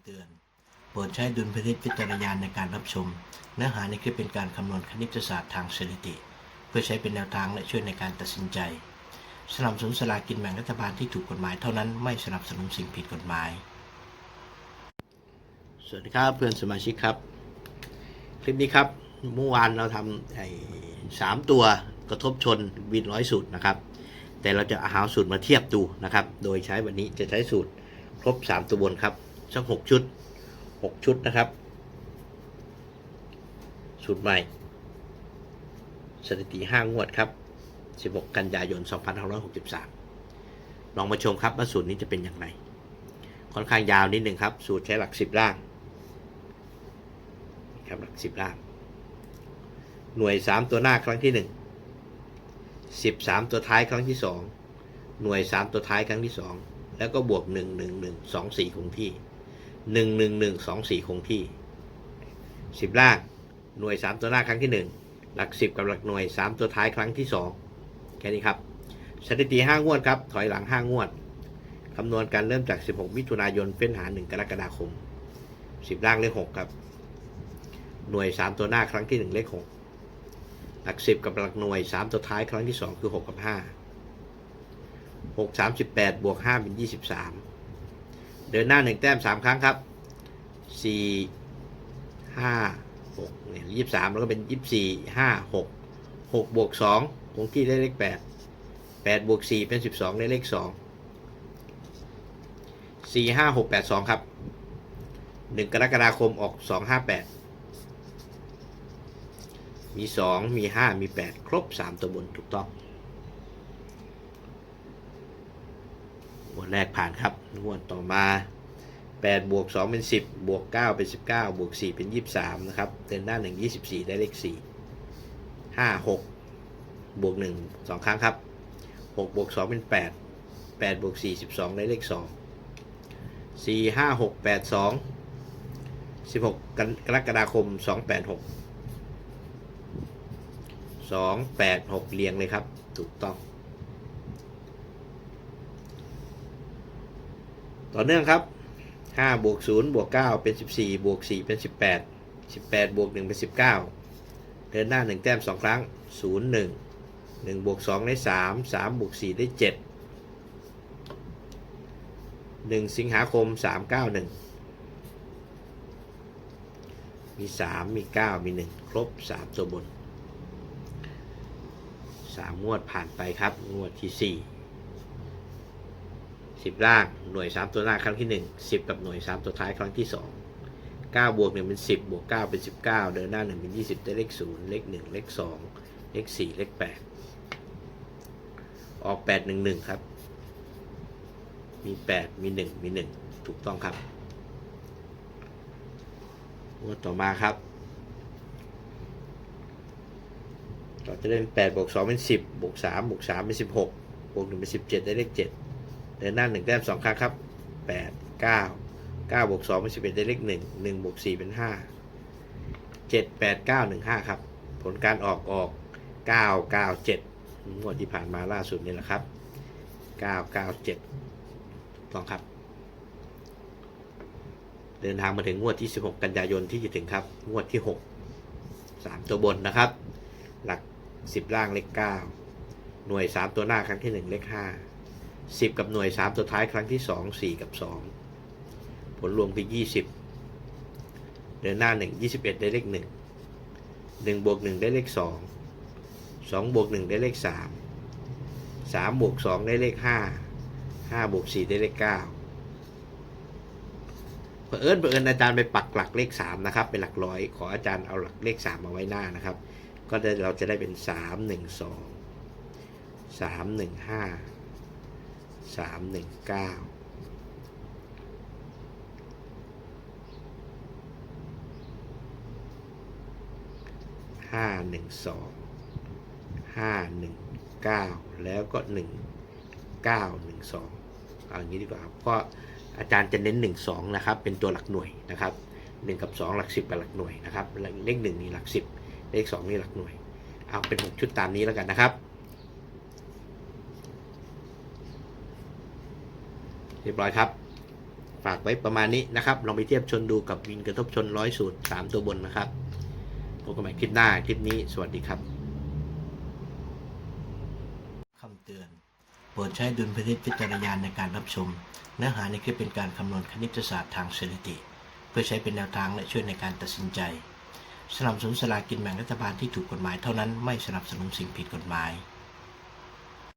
ำเตือน โปรดใช้ดุลพินิจวิจารณาในการรับชม เนื้อหาในคลิปเป็นการคำนวณคณิตศาสตร์ทางสถิติ เพื่อใช้เป็นแนวทางและช่วยในการตัดสินใจ สนับสนุนสลากินแบ่งรัฐบาลที่ถูกกฎหมายเท่านั้นไม่สนับสนุนสิ่งผิดกฎหมาย สวัสดีครับเพื่อนสมาชิกครับ คลิปนี้ครับเมื่อวานเราทำไอ้สามตัวกระทบชนวินร้อยสูตรนะครับ แต่เราจะอาหาสูตรมาเทียบดูนะครับ โดยใช้วันนี้จะใช้สูตรครบ 3 ตัวบนครับ สักหกชุด6ชุดนะครับ สูตรใหม่ สถิติ5งวดครับ 16 กันยายน 2563 ลองมาชมครับว่าสูตรนี้จะเป็นอย่างไร ค่อนข้างยาวนิดหนึ่งครับ สูตรใช้หลัก 10 ล่าง ครับหลัก 10 ล่าง หน่วย 3 ตัวหน้าครั้งที่ 1 13 ตัวท้ายครั้งที่ 2 หน่วย 3 ตัวท้ายครั้งที่ 2 แล้วก็บวก 1 1 1 2 4คงที่ 1 1 1 2 4คงที่10ล่างหน่วย3ตัวหน้าครั้งที่1หลัก10กับหลักหน่วย3ตัวท้ายครั้งที่2แค่นี้ครับสถิติ5งวดครับ ถอยหลัง5งวดคำนวณการเริ่มจาก 16 มิถุนายนเป็นหา 1 กรกฎาคม 10 ล่างเลข 6 ครับ หน่วย 3 ตัวหน้าครั้งที่ 1 เลข 6 หลัก 10 กับหลักหน่วย 3 ตัวท้ายครั้งที่ 2 คือ 6 กับ 5 6 38 บวก 5 เป็น 23 เดินหน้าหนึ่งแต้มสามครั้งครับสี่ห้าหกเนี่ยยี่สามแล้วก็เป็นยี่สี่ห้าหกหกบวกสองคงที่ได้เลขแปดแปดบวกสี่เป็นสิบสองได้เลขสองสี่ห้าหกแปดสองครับหนึ่งกรกฎาคมออกสองห้าแปดมีสองมีห้ามีแปดครบสามตัวบนถูกต้อง งวดแรกผ่านครับ งวดต่อมา8บวก2เป็น 10 บวก 9 เป็น 19 บวก 4 เป็น 23 นะครับเดินหน้า 1 24 ได้เลข 4 5 6 บวก 1 2 ครั้งครับ 6 บวก 2 เป็น 8 8 บวก 4 12 ได้เลข 2 4 5 6 8 2 16 กรกฎาคม 286สองแปดหกเรียงเลยครับ ถูกต้อง ต่อเนื่องครับห้าบวกศูนย์บวกเก้าเป็นสิบสี่บวกสี่เป็นสิบแปดสิบแปดบวกหนึ่งเป็นสิบเก้าเดินหน้าหนึ่งแต้มสองครั้งศูนย์หนึ่งหนึ่งบวกสองได้สามสามบวกสี่ได้เจ็ดหนึ่งสิงหาคมสามเก้าหนึ่งมีสามมีเก้ามีหนึ่งครบสามตัวบนสามงวดผ่านไปครับ งวดที่สี่ สิบล่างหน่วยสามตัวหน้าครั้งที่หนึ่งสิบกับหน่วยสามตัวท้ายครั้งที่สองเก้าบวกหนึ่งเป็นสิบบวกเก้าเป็นสิบเก้าเดินหน้าหนึ่งเป็นยี่สิบได้เลขศูนย์เลขหนึ่งเลขสองเลขสี่เลขแปดออกแปดหนึ่งหนึ่งครับ มีแปดมีหนึ่งมีหนึ่งถูกต้องครับงวดต่อมาครับเราจะได้เป็นแปดบวกสองเป็นสิบบวกสามบวกสามเป็นสิบหกบวกหนึ่งเป็นสิบเจ็ดได้เลขเจ็ด เดินหน้าหนึ่งแต้มสองครั้งครับแปดเก้าเก้าบวกสองเป็นสิบเอ็ดได้เลขหนึ่งหนึ่งบวกสี่เป็นห้าเจ็ดแปดเก้าหนึ่งห้าครับ ผลการออกออกเก้าเก้าเจ็ดงวดที่ผ่านมาล่าสุดนี่แหละครับเก้าเก้าเจ็ดต้องครับ เดินทางมาถึงงวดที่ 16 กันยายนที่จะถึงครับ งวดที่ 6 3 ตัวบนนะครับ หลัก 10 ล่างเลข 9 หน่วย 3 ตัวหน้าครั้งที่ 1 เลข 5 10 กับหน่วย 3 ตัวท้ายครั้งที่ 2 4 กับ 2 ผลรวมคือ 20 เดินหน้า 1 21 ได้เลข 1 1บวก1ได้เลข 2 2บวก1ได้เลข 3 3บวก2ได้เลข 5 5บวก4ได้เลข 9เผอิญเผอิญอาจารย์ไปปักหลักเลขสามนะครับ เป็นหลักร้อย ขออาจารย์เอาหลักเลขสามมาไว้หน้านะครับ ก็เราจะได้เป็นสามหนึ่ง สามหนึ่งห้าหนึ่งเก้าห้าหนึ่งสองห้าหนึ่งเก้าแล้วก็หนึ่งเก้าหนึ่งสองเอาอย่างนี้ดีกว่าครับเพราะอาจารย์จะเน้น1 2นะครับ เป็นตัวหลักหน่วยนะครับ1กับ2หลัก10กับหลักหน่วยนะครับ เลข1นี่หลัก10เลข2นี่หลักหน่วย เอาเป็น6ชุดตามนี้แล้วกันนะครับ เรียบร้อยครับ ฝากไว้ประมาณนี้นะครับ ลองไปเทียบชนดูกับวินกระทบชนร้อยสูตรสามตัวบนนะครับพบกันใหม่คลิปหน้าคลิปนี้สวัสดีครับคำเตือน โปรดใช้ดุลพินิจพิจารณาในการรับชม เนื้อหาในคลิปเป็นการคำนวณคณิตศาสตร์ทางสถิติ เพื่อใช้เป็นแนวทางและช่วยในการตัดสินใจสนับสนุนสลากกินแบ่งรัฐบาลที่ถูกกฎหมายเท่านั้นไม่สนับสนุนสิ่งผิดกฎหมาย